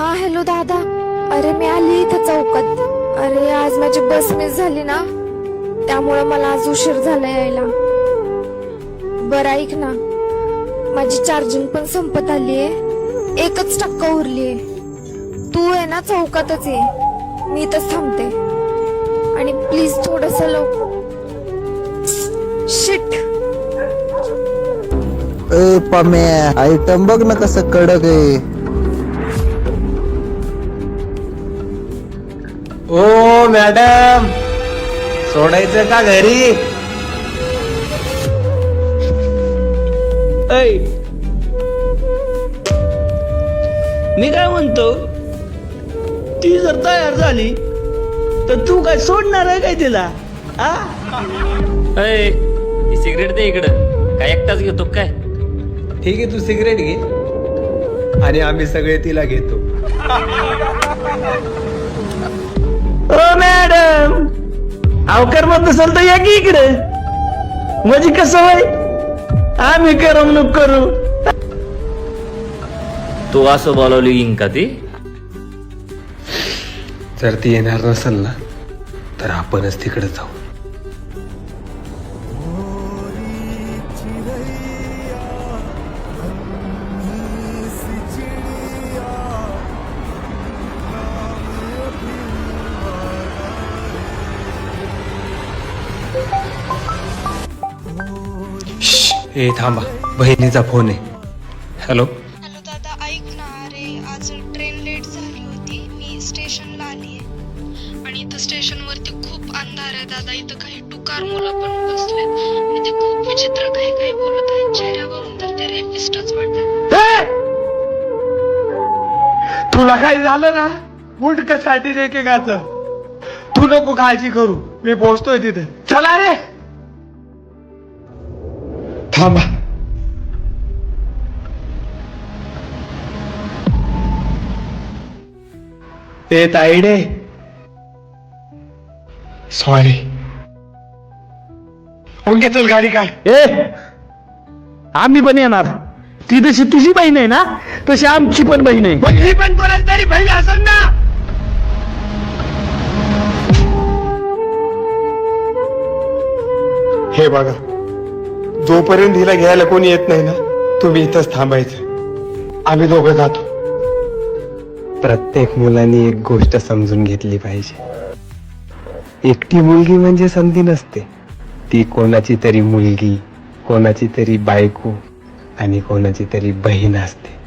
Hello दादा. अरे मी आली इथं चौकात. अरे आज माझी बस मिस झाली ना. त्यामुळं मला आज उशीर झाला यायला. बरं ऐक ना. माझी चार्जिंग पण संपत आली आहे एकच टक्का आहे तू आहे ना चौकातच ये. मी इथंच थांबते. आणि प्लीज थोडस लव शिट ए पम्या आयटम बघ ना कसं कडक आहे. ओ मॅडम. सोडायचं का घरी? ऐ. मी काय म्हणतो? ती जर तयार झाली तर तू काय सोडणार आहे काय तिला? आ? ही सिगरेट दे इकडं. काय एकटाच घेतो काय? ठीक आहे तू सिगरेट घे. आणि आम्ही सगळे तिला घेतो. ओ मॅडम अवकर मत नसेल तर या की इकडे? म्हणजे कसं होय? आम्ही करमणूक करू. तू असं बोलावली येईन का ती? जर ती येणार नसेल ना तर आपणच तिकडे जाऊ. ए थांबा. बहिणीचा फोन आहे. हॅलो? हॅलो दादा ऐक ना. अरे आज ट्रेन लेट झाली होती. मी स्टेशनला आली आहे. आणि इथं स्टेशनवरती खूप अंधार आहे दादा. इथं काही टुकार मुलं पण बसलेत. आणि ते खूप विचित्र काही काही बोलत आहेत. चेहऱ्यावरून तर ते रेपिस्टच वाटतात. तुला काय झालं ना? मुंडकासाठी एकेकाचं तू नको काळजी करू. मी पोहोचतोय तिथे. चला रे! थांबा. ए ताईडे. सॉरी ओके चल गाडी काय? ए आम्ही पण येणार. ती जशी तुझी बहीण आहे ना तशी आमची पण बहीण आहे. ही पण कोणाच तरी बहीण असेल ना. हे बघा. जोपर्यंत हिला घ्यायला कोणी येत नाही ना तुम्ही इथंच थांबायचं. आम्ही दोघं जातो. प्रत्येक मुलांनी एक गोष्ट समजून घेतली पाहिजे. एकटी मुलगी म्हणजे संधी नसते. ती कोणाची तरी मुलगी कोणाची तरी बायको आणि कोणाची तरी बहीण असते.